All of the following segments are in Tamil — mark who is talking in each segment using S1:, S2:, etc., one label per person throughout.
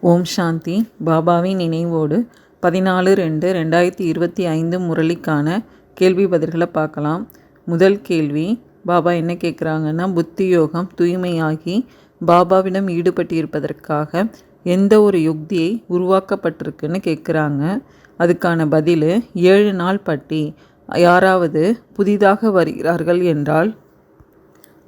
S1: ஓம் சாந்தி. பாபாவின் நினைவோடு பதினாலு ரெண்டு ரெண்டாயிரத்தி இருபத்தி ஐந்து முரளிக்கான கேள்வி பதில்களை பார்க்கலாம். முதல் கேள்வி பாபா என்ன கேட்குறாங்கன்னா புத்தி யோகம் தூய்மையாகி பாபாவிடம் ஈடுபட்டிருப்பதற்காக எந்த ஒரு யுக்தியை உருவாக்கப்பட்டிருக்குன்னு கேட்குறாங்க. அதுக்கான பதில் ஏழு நாள் பட்டி. யாராவது புதிதாக வருகிறார்கள் என்றால்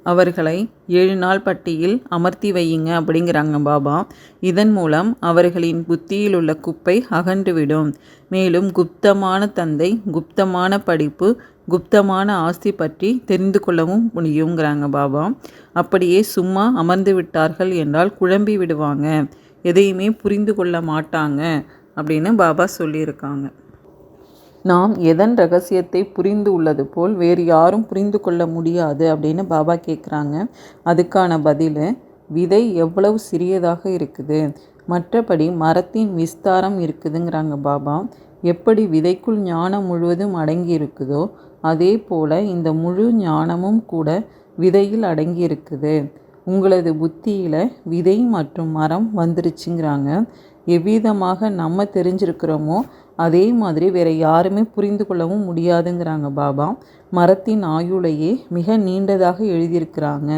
S1: அவர்களை ஏழு நாள் பட்டியில் அமர்த்தி வையுங்க அப்படிங்கிறாங்க பாபா. இதன் மூலம் அவர்களின் புத்தியில் உள்ள குப்பை அகன்றுவிடும். மேலும் குப்தமான தந்தை குப்தமான படிப்பு குப்தமான ஆஸ்தி பற்றி தெரிந்து கொள்ளவும் முடியுங்கிறாங்க பாபா. அப்படியே சும்மா அமர்ந்து விட்டார்கள் என்றால் குழம்பி விடுவாங்க. எதையுமே புரிந்து கொள்ள மாட்டாங்க அப்படின்னு பாபா சொல்லியிருக்காங்க. நாம் எதன் ரகசியத்தை புரிந்து உள்ளது போல் வேறு யாரும் புரிந்து கொள்ள முடியாது அப்படின்னு பாபா கேட்குறாங்க அதுக்கான பதில் விதை எவ்வளவு சிறியதாக இருக்குது? மற்றபடி மரத்தின் விஸ்தாரம் இருக்குதுங்கிறாங்க பாபா. எப்படி விதைக்குள் ஞானம் முழுவதும் அடங்கி இருக்குதோ அதே போல் இந்த முழு ஞானமும் கூட விதையில் அடங்கி இருக்குது. உங்களது புத்தியில் விதை மற்றும் மரம் வந்துருச்சுங்கிறாங்க. எவ்விதமாக நம்ம தெரிஞ்சிருக்கிறோமோ அதே மாதிரி வேறு யாருமே புரிந்து கொள்ளவும் முடியாதுங்கிறாங்க பாபா. மரத்தின் ஆயுளையே மிக நீண்டதாக எழுதியிருக்கிறாங்க.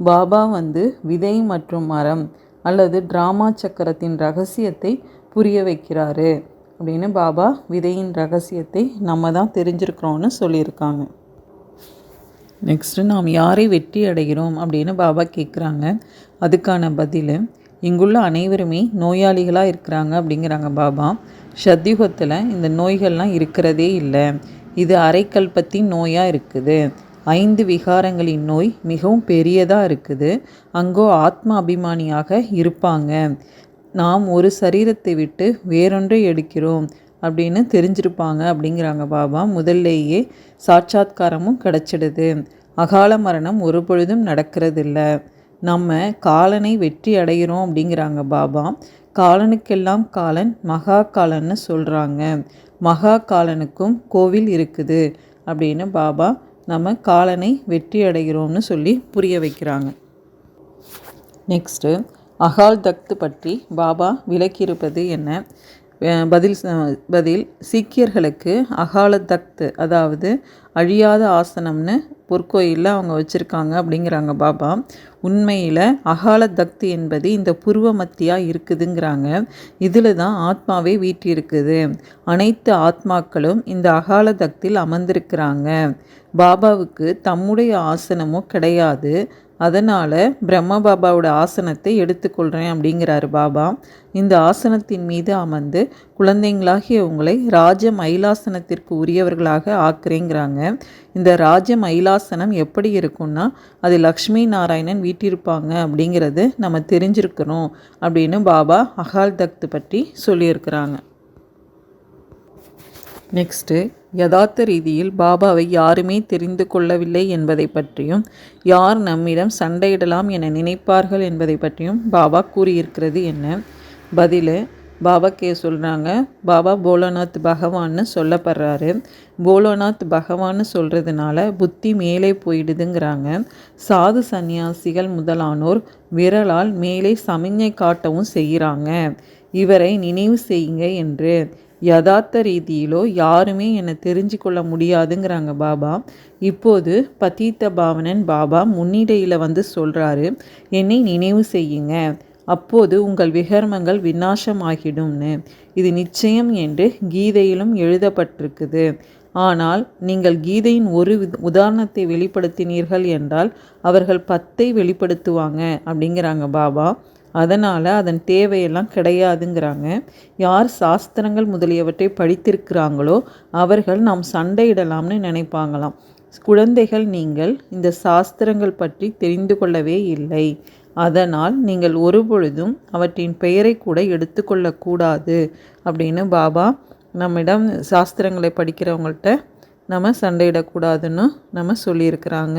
S1: பாபா வந்து விதை மற்றும் மரம் அல்லது ட்ராமா சக்கரத்தின் ரகசியத்தை புரிய வைக்கிறாரு அப்படின்னு பாபா விதையின் ரகசியத்தை நம்ம தான் தெரிஞ்சிருக்கிறோன்னு சொல்லியிருக்காங்க. நெக்ஸ்ட்டு நாம் யாரை வெற்றி அடைகிறோம் அப்படின்னு பாபா கேட்குறாங்க அதுக்கான பதில் இங்குள்ள அனைவருமே நோயாளிகளாக இருக்கிறாங்க அப்படிங்கிறாங்க பாபா. சத்தியுகத்தில் இந்த நோய்கள்லாம் இருக்கிறதே இல்லை. இது அரைக்கல்பத்தின் நோயாக இருக்குது. ஐந்து விகாரங்களின் நோய் மிகவும் பெரியதாக இருக்குது. அங்கோ ஆத்ம அபிமானியாக இருப்பாங்க. நாம் ஒரு சரீரத்தை விட்டு வேறொன்றை எடுக்கிறோம் அப்படின்னு தெரிஞ்சிருப்பாங்க அப்படிங்கிறாங்க பாபா. முதல்லேயே சாட்சாத்காரமும் கிடச்சிடுது. அகால மரணம் ஒரு பொழுதும் நடக்கிறதில்ல. நம்ம காலனை வெற்றி அடைகிறோம் அப்படிங்கிறாங்க பாபா. காலனுக்கெல்லாம் காலன் மகா காலன்னு சொல்கிறாங்க மகா காலனுக்கும் கோவில் இருக்குது அப்படின்னு பாபா நம்ம காலனை வெற்றி அடைகிறோம்னு சொல்லி புரிய வைக்கிறாங்க. நெக்ஸ்ட்டு அகால் தக்து பற்றி பாபா விளக்கியிருப்பது என்ன? பதில் பதில் சீக்கியர்களுக்கு அகால தக்து அதாவது அழியாத ஆசனம்னு பொற்கோயிலில் அவங்க வச்சுருக்காங்க அப்படிங்கிறாங்க பாபா. உண்மையில் அகால தக்தி என்பது இந்த புருவ மத்தியாக இருக்குதுங்கிறாங்க. இதில் தான் ஆத்மாவே வீட்டிருக்குது அனைத்து ஆத்மாக்களும் இந்த அகால தக்தில் அமர்ந்திருக்கிறாங்க. பாபாவுக்கு தம்முடைய ஆசனமோ கிடையாது. அதனால் பிரம்ம பாபாவோட ஆசனத்தை எடுத்துக்கொள்கிறேன் அப்படிங்கிறாரு பாபா. இந்த ஆசனத்தின் மீது அமர்ந்து குழந்தைங்களாகிய உங்களை ராஜ மயிலாசனத்திற்கு உரியவர்களாக ஆக்குறேங்கிறாங்க. இந்த ராஜ மயிலாசனம் எப்படி இருக்கும்னா அது லக்ஷ்மி நாராயணன் வீட்டிருப்பாங்க அப்படிங்கிறது நம்ம தெரிஞ்சிருக்கணும் அப்படின்னு பாபா அகால் தக்து பற்றி சொல்லியிருக்கிறாங்க. நெக்ஸ்ட்டு யதார்த்த ரீதியில் பாபாவை யாருமே தெரிந்து கொள்ளவில்லை என்பதை பற்றியும் யார் நம்மிடம் சண்டையிடலாம் என நினைப்பார்கள் என்பதை பற்றியும் பாபா கூறியிருக்கிறது என்ன? பதில் பாபா கே சொல்கிறாங்க பாபா போலோநாத் பகவான்னு சொல்லப்படுறாரு. போலோநாத் பகவான்னு சொல்கிறதுனால புத்தி மேலே போயிடுதுங்கிறாங்க. சாது சந்நியாசிகள் முதலானோர் விரலால் மேலே சமிஞ்சை காட்டவும் செய்கிறாங்க. இவரை நினைவு செய்யுங்க என்று. யதார்த்த ரீதியிலோ யாருமே என்னை தெரிஞ்சு கொள்ள முடியாதுங்கிறாங்க பாபா. இப்போது பதீத்த பாவனன் பாபா முன்னிடையில் வந்து சொல்கிறாரு என்னை நினைவு செய்யுங்க. அப்போது உங்கள் விகர்மங்கள் விநாசமாகிடும்னு. இது நிச்சயம் என்று கீதையிலும் எழுதப்பட்டிருக்குது. ஆனால் நீங்கள் கீதையின் ஒரு உதாரணத்தை வெளிப்படுத்தினீர்கள் என்றால் அவர்கள் பத்தை வெளிப்படுத்துவாங்க அப்படிங்கிறாங்க பாபா. அதனால் அதன் தேவையெல்லாம் கிடையாதுங்கிறாங்க. யார் சாஸ்திரங்கள் முதலியவற்றை படித்திருக்கிறாங்களோ அவர்கள் நாம் சண்டையிடலாம்னு நினைப்பாங்களாம். குழந்தைகள் நீங்கள் இந்த சாஸ்திரங்கள் பற்றி தெரிந்து கொள்ளவே இல்லை. அதனால் நீங்கள் ஒருபொழுதும் அவற்றின் பெயரை கூட எடுத்துக்கொள்ளக்கூடாது அப்படின்னு பாபா நம்மிடம் சாஸ்திரங்களை படிக்கிறவங்கள்ட்ட நம்ம சண்டையிடக்கூடாதுன்னு நம்ம சொல்லியிருக்கிறாங்க.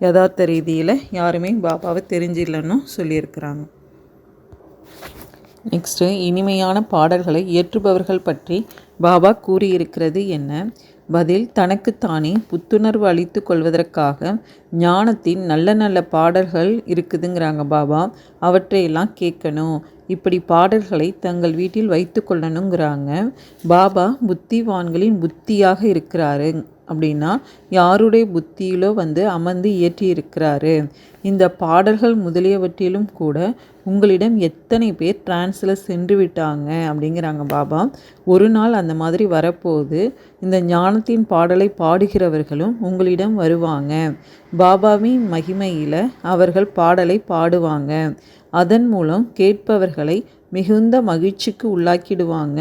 S1: யதார்த்த ரீதியில் யாருமே பாபாவை தெரிஞ்சிடலன்னு சொல்லியிருக்கிறாங்க. நெக்ஸ்ட்டு இனிமையான பாடல்களை இயற்றுபவர்கள் பற்றி பாபா கூறியிருக்கிறது என்ன? பதில் தனக்குத்தானே புத்துணர்வு அளித்து கொள்வதற்காக ஞானத்தின் நல்ல நல்ல பாடல்கள் இருக்குதுங்கிறாங்க பாபா. அவற்றையெல்லாம் கேட்கணும். இப்படி பாடல்களை தங்கள் வீட்டில் வைத்து கொள்ளணுங்கிறாங்க. பாபா புத்திவான்களின் புத்தியாக இருக்கிறாரு. அப்படின்னா யாருடைய புத்தியிலோ வந்து அமர்ந்து இயற்றி இருக்கிறாரு இந்த பாடல்கள் முதலியவற்றிலும் கூட உங்களிடம் எத்தனை பேர் டிரான்ஸில் சென்று விட்டாங்க அப்படிங்கிறாங்க பாபா. ஒரு நாள் அந்த மாதிரி வரப்போது இந்த ஞானத்தின் பாடலை பாடுகிறவர்களும் உங்களிடம் வருவாங்க. பாபாவின் மகிமையில் அவர்கள் பாடலை பாடுவாங்க. அதன் மூலம் கேட்பவர்களை மிகுந்த மகிழ்ச்சிக்கு உள்ளாக்கிடுவாங்க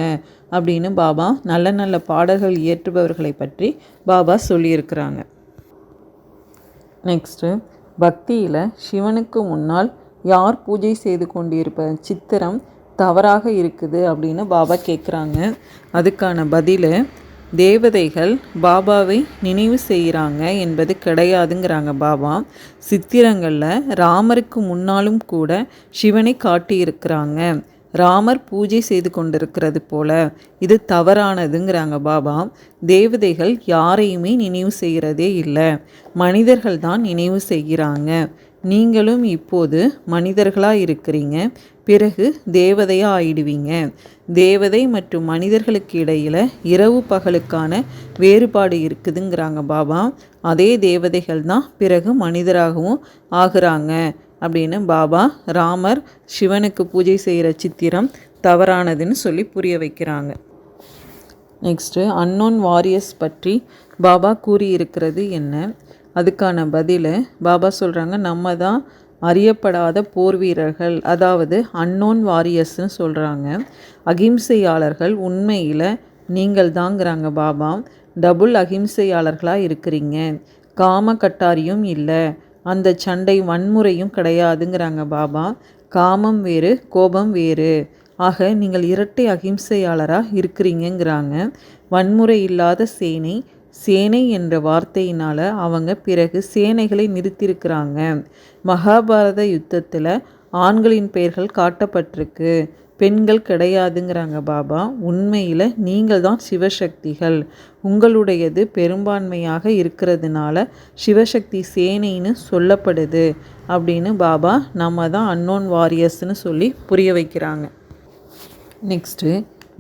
S1: அப்படின்னு பாபா நல்ல நல்ல பாடல்கள் இயற்றுபவர்களை பற்றி பாபா சொல்லியிருக்கிறாங்க. நெக்ஸ்ட்டு பக்தியில் சிவனுக்கு முன்னால் யார் பூஜை செய்து கொண்டிருப்ப சித்திரம் தவறாக இருக்குது அப்படின்னு பாபா கேட்குறாங்க அதுக்கான பதில் தேவதைகள் பாபாவை நினைவு செய்கிறாங்க என்பது கிடையாதுங்கிறாங்க பாபா. சித்திரங்களில் ராமருக்கு முன்னாலும் கூட சிவனை காட்டியிருக்கிறாங்க. ராமர் பூஜை செய்து கொண்டிருக்கிறது போல. இது தவறானதுங்கிறாங்க பாபா. தேவதைகள் யாரையுமே நினைவு செய்கிறதே இல்லை. மனிதர்கள் தான் நினைவு செய்கிறாங்க. நீங்களும் இப்போது மனிதர்களாக இருக்கிறீங்க. பிறகு தேவதையாக ஆயிடுவீங்க. தேவதை மற்றும் மனிதர்களுக்கு இடையில் இரவு பகலுக்கான வேறுபாடு இருக்குதுங்கிறாங்க பாபா. அதே தேவதைகள் தான் பிறகு மனிதராகவும் ஆகுறாங்க. அப்படின்னு பாபா ராமர் சிவனுக்கு பூஜை செய்கிற சித்திரம் தவறானதுன்னு சொல்லி புரிய வைக்கிறாங்க. நெக்ஸ்ட்டு அன்னோன் வாரியர்ஸ் பற்றி பாபா கூறியிருக்கிறது என்ன? அதுக்கான பதிலை பாபா சொல்கிறாங்க நம்ம தான் அறியப்படாத போர் வீரர்கள். அதாவது அன்னோன் வாரியர்ஸ்னு சொல்கிறாங்க அகிம்சையாளர்கள் உண்மையில் நீங்கள் தாங்கிறாங்க பாபா. டபுள் அகிம்சையாளர்களாக இருக்கிறீங்க. காம கட்டாரியும் இல்லை. அந்த சண்டை வன்முறையும் கிடையாதுங்கிறாங்க பாபா. காமம் வேறு கோபம் வேறு. ஆக நீங்கள் இரட்டை அகிம்சையாளராக இருக்கிறீங்கங்கிறாங்க. வன்முறை இல்லாத சேனை சேனை என்ற வார்த்தையினால் அவங்க பிறகு சேனைகளை நிறுத்தியிருக்கிறாங்க. மகாபாரத யுத்தத்தில் ஆண்களின் பெயர்கள் காட்டப்பட்டிருக்கு. பெண்கள் கிடையாதுங்கிறாங்க பாபா. உண்மையில் நீங்கள் தான் சிவசக்திகள். உங்களுடையது பெரும்பான்மையாக இருக்கிறதுனால சிவசக்தி சேனைன்னு சொல்லப்படுது அப்படின்னு பாபா நம்ம தான் அன்னோன் வாரியர்ஸ்னு சொல்லி புரிய வைக்கிறாங்க. நெக்ஸ்ட்டு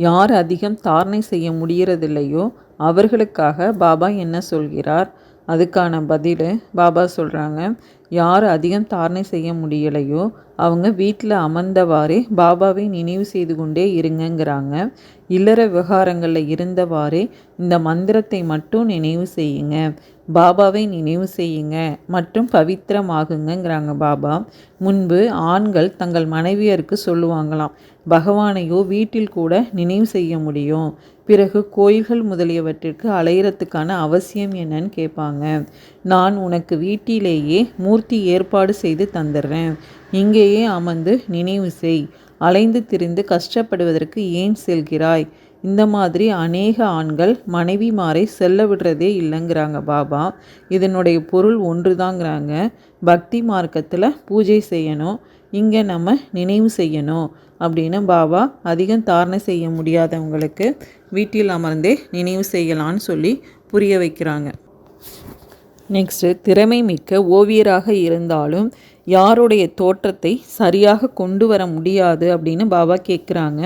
S1: யார் அதிகம் தாரணை செய்ய முடியறதில்லையோ அவர்களுக்காக பாபா என்ன சொல்கிறார்? அதுக்கான பதில் பாபா சொல்கிறாங்க யார் அதிகம் தாரணை செய்ய முடியலையோ அவங்க வீட்டில் அமர்ந்தவாறே பாபாவை நினைவு செய்து கொண்டே இருங்கங்கிறாங்க. இல்லற விவகாரங்களில் இருந்தவாறே இந்த மந்திரத்தை மட்டும் நினைவு செய்யுங்க. பாபாவை நினைவு செய்யுங்க. மற்றும் பவித்திரமாகுங்கிறாங்க பாபா. முன்பு ஆண்கள் தங்கள் மனைவியருக்கு சொல்லுவாங்களாம் பகவானையோ வீட்டில் கூட நினைவு செய்ய முடியும். பிறகு கோயில்கள் முதலியவற்றிற்கு அலையிறத்துக்கான அவசியம் என்னன்னு கேட்பாங்க. நான் உனக்கு வீட்டிலேயே மூர்த்தி ஏற்பாடு செய்து தந்துடுறேன். இங்கேயே அமர்ந்து நினைவு செய். அலைந்து திரிந்து கஷ்டப்படுவதற்கு ஏன் செல்கிறாய்? இந்த மாதிரி அநேக ஆண்கள் மனைவிமாரை செல்ல விடுறதே இல்லைங்கிறாங்க பாபா. இதனுடைய பொருள் ஒன்று தாங்கிறாங்க பக்தி மார்க்கத்தில் பூஜை செய்யணும். இங்கே நம்ம நினைவு செய்யணும். அப்படின்னு பாபா அதிகம் தாரணை செய்ய முடியாதவங்களுக்கு வீட்டில் அமர்ந்தே நினைவு செய்யலான்னு சொல்லி புரிய வைக்கிறாங்க. நெக்ஸ்ட்டு திறமை மிக்க ஓவியராக இருந்தாலும் யாருடைய தோற்றத்தை சரியாக கொண்டு வர முடியாது அப்படின்னு பாபா கேட்குறாங்க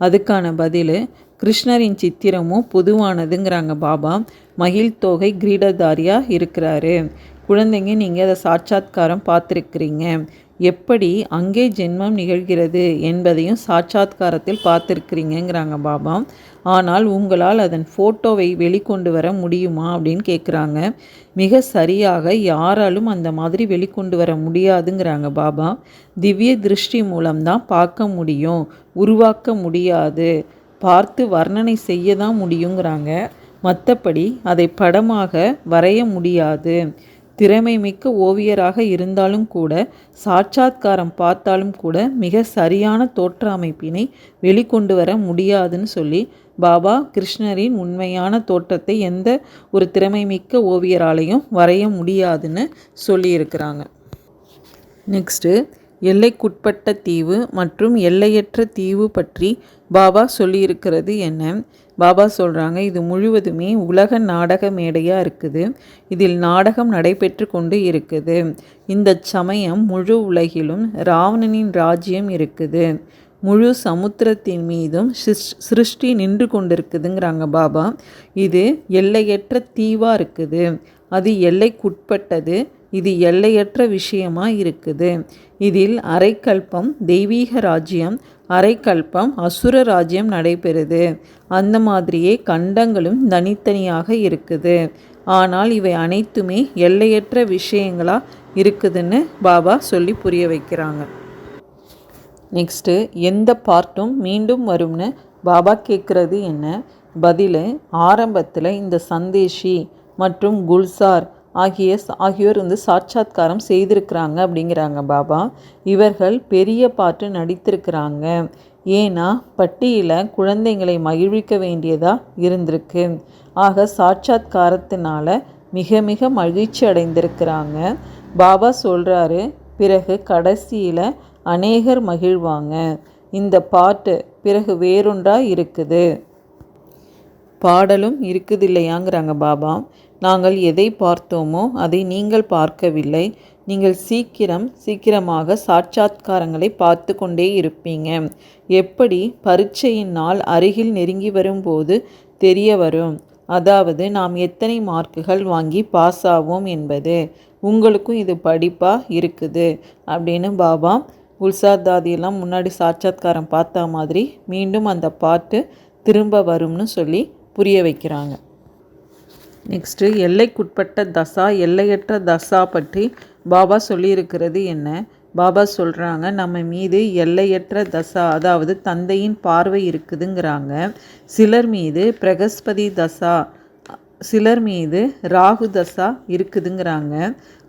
S1: அதுக்கான பதில் கிருஷ்ணரின் சித்திரமும் பொதுவானதுங்கிறாங்க பாபா. மகிழ் தொகை கிரீடதாரியாக இருக்கிறாரு. குழந்தைங்க நீங்கள் அதை சாட்சாத்காரம் பார்த்துருக்குறீங்க. எப்படி அங்கே ஜென்மம் நிகழ்கிறது என்பதையும் சாட்சாத்காரத்தில் பார்த்துருக்குறீங்கிறாங்க பாபா. ஆனால் உங்களால் அதன் ஃபோட்டோவை வெளிக்கொண்டு வர முடியுமா அப்படின்னு கேட்குறாங்க மிக சரியாக யாராலும் அந்த மாதிரி வெளிக்கொண்டு வர முடியாதுங்கிறாங்க பாபா. திவ்ய திருஷ்டி மூலம்தான் பார்க்க முடியும் உருவாக்க முடியாது பார்த்து வர்ணனை செய்ய தான் முடியுங்கிறாங்க. மற்றபடி அதை படமாக வரைய முடியாது. திறமை மிக்க ஓவியராக இருந்தாலும் கூட சாட்சாத்காரம் பார்த்தாலும் கூட மிக சரியான தோற்ற அமைப்பினை வெளிக்கொண்டு வர முடியாதுன்னு சொல்லி பாபா கிருஷ்ணரின் உண்மையான தோற்றத்தை எந்த ஒரு திறமை மிக்க ஓவியராலையும் வரைய முடியாதுன்னு சொல்லியிருக்கிறாங்க. நெக்ஸ்ட்டு எல்லைக்குட்பட்ட தீவு மற்றும் எல்லையற்ற தீவு பற்றி பாபா சொல்லியிருக்கிறது என்ன? பாபா சொல்கிறாங்க இது முழுவதுமே உலக நாடக மேடையாக இருக்குது. இதில் நாடகம் நடைபெற்று கொண்டு இருக்குது. இந்த சமயம் முழு உலகிலும் ராவணனின் ராஜ்யம் இருக்குது. முழு சமுத்திரத்தின் மீதும் சிருஷ்டி நின்று கொண்டிருக்குதுங்கிறாங்க பாபா. இது எல்லையற்ற தீவாக இருக்குது. அது எல்லைக்குட்பட்டது இது எல்லையற்ற விஷயமா இருக்குது. இதில் அரைக்கல்பம் தெய்வீக ராஜ்யம் அரைக்கல்பம் அசுர ராஜ்யம் நடைபெறுது. அந்த மாதிரியே கண்டங்களும் தனித்தனியாக இருக்குது. ஆனால் இவை அனைத்துமே எல்லையற்ற விஷயங்களாக இருக்குதுன்னு பாபா சொல்லி புரிய வைக்கிறாங்க. நெக்ஸ்ட்டு எந்த பார்ட்டும் மீண்டும் வரும்னு பாபா கேட்குறது என்ன? பதில் ஆரம்பத்தில் இந்த சந்தேஷி மற்றும் குல்சார் ஆகிய ஆகியோர் வந்து சாட்சாத்காரம் செய்திருக்கிறாங்க அப்படிங்கிறாங்க பாபா. இவர்கள் பெரிய பாட்டு நடித்திருக்கிறாங்க. ஏன்னா பட்டியில் குழந்தைங்களை மகிழ்விக்க வேண்டியதாக இருந்திருக்கு. ஆக சாட்சாத்காரத்தினால மிக மிக மகிழ்ச்சி அடைந்திருக்கிறாங்க. பாபா சொல்கிறாரு பிறகு கடைசியில் அநேகர் மகிழ்வாங்க. இந்த பாட்டு பிறகு வேறொன்றாக இருக்குது. பாடலும் இருக்குது இல்லையாங்கிறாங்க பாபா. நாங்கள் எதை பார்த்தோமோ அதை நீங்கள் பார்க்கவில்லை. நீங்கள் சீக்கிரம் சீக்கிரமாக சாட்சாத்காரங்களை பார்த்து கொண்டே இருப்பீங்க. எப்படி? பரீட்சையின் நாள் அருகில் நெருங்கி வரும்போது தெரிய வரும். அதாவது நாம் எத்தனை மார்க்குகள் வாங்கி பாஸ் ஆவோம் என்பது. உங்களுக்கும் இது படிப்பாக இருக்குது. அப்படின்னு பாபா உல்சாத் தாதியெல்லாம் முன்னாடி சாட்சாத்காரம் பார்த்த மாதிரி மீண்டும் அந்த பாட்டு திரும்ப வரும்னு சொல்லி புரிய வைக்கிறாங்க. நெக்ஸ்ட்டு எல்லைக்குட்பட்ட தசா எல்லையற்ற தசா பற்றி பாபா சொல்லியிருக்கிறது என்ன? பாபா சொல்கிறாங்க நம்ம மீது எல்லையற்ற தசா அதாவது தந்தையின் பார்வை இருக்குதுங்கிறாங்க. சிலர் மீது பிரகஸ்பதி தசா சிலர் மீது ராகு தசா இருக்குதுங்கிறாங்க.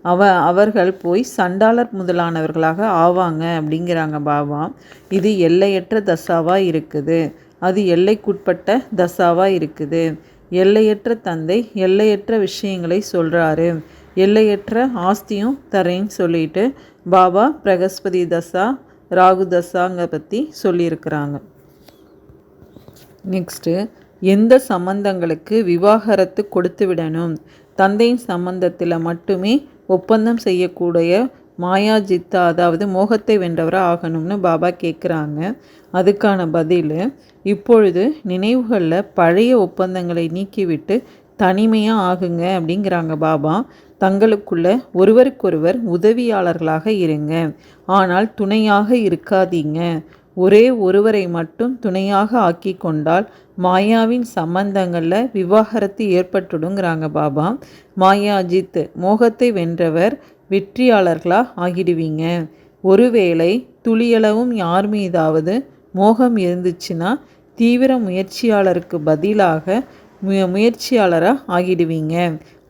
S1: அவ அவர்கள் போய் சண்டாளர் முதலானவர்களாக ஆவாங்க அப்படிங்கிறாங்க பாபா. இது எல்லையற்ற தசாவாக இருக்குது. அது எல்லைக்குட்பட்ட தசாவாக இருக்குது. எல்லையற்ற தந்தை எல்லையற்ற விஷயங்களை சொல்கிறாரு எல்லையற்ற ஆஸ்தியும் தரேன்னு சொல்லிட்டு பாபா பிரகஸ்பதி தசா ராகு தசாங்க பற்றி சொல்லியிருக்கிறாங்க. நெக்ஸ்ட்டு எந்த சம்பந்தங்களுக்கு விவாகரத்து கொடுத்து விடணும்? தந்தையின் சம்பந்தத்தில் மட்டுமே ஒப்பந்தம் செய்யக்கூடிய மாயா ஜித்தா அதாவது மோகத்தை வென்றவராக ஆகணும்னு பாபா கேட்குறாங்க அதுக்கான பதில் இப்பொழுது நினைவுகளில் பழைய ஒப்பந்தங்களை நீக்கிவிட்டு தனிமையாக ஆகுங்க அப்படிங்கிறாங்க பாபா. தங்களுக்குள்ள ஒருவருக்கொருவர் உதவியாளர்களாக இருங்க. ஆனால் துணையாக இருக்காதீங்க. ஒரே ஒருவரை மட்டும் துணையாக ஆக்கி கொண்டால் மாயாவின் சம்பந்தங்களில் விவாகரத்து ஏற்பட்டுடுங்கிறாங்க பாபா. மாயா அஜித் மோகத்தை வென்றவர் வெற்றியாளர்களாக ஆகிடுவீங்க. ஒருவேளை துளியளவும் யார் மீதாவது மோகம் இருந்துச்சுன்னா தீவிர முயற்சியாளருக்கு பதிலாக மு முயற்சியாளராக ஆகிடுவீங்க.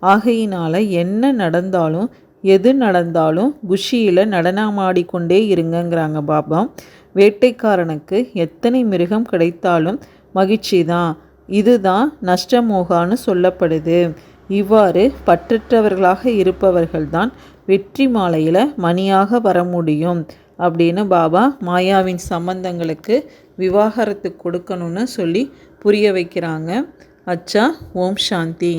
S1: ஆகையினால் என்ன நடந்தாலும் எது நடந்தாலும் குஷியில் நடனமாடிக்கொண்டே இருங்கங்கிறாங்க பாபா. வேட்டைக்காரனுக்கு எத்தனை மிருகம் கிடைத்தாலும் மகிழ்ச்சி தான். இதுதான் நஷ்டமோகான்னு சொல்லப்படுது. இவ்வாறு பற்றற்றவர்களாக இருப்பவர்கள்தான் வெற்றி மாலையில் மணியாக வர முடியும் அப்படின்னு பாபா மாயாவின் சம்பந்தங்களுக்கு விவாகரத்து கொடுக்கணும்னு சொல்லி புரிய வைக்கிறாங்க. அச்சா ஓம் சாந்தி.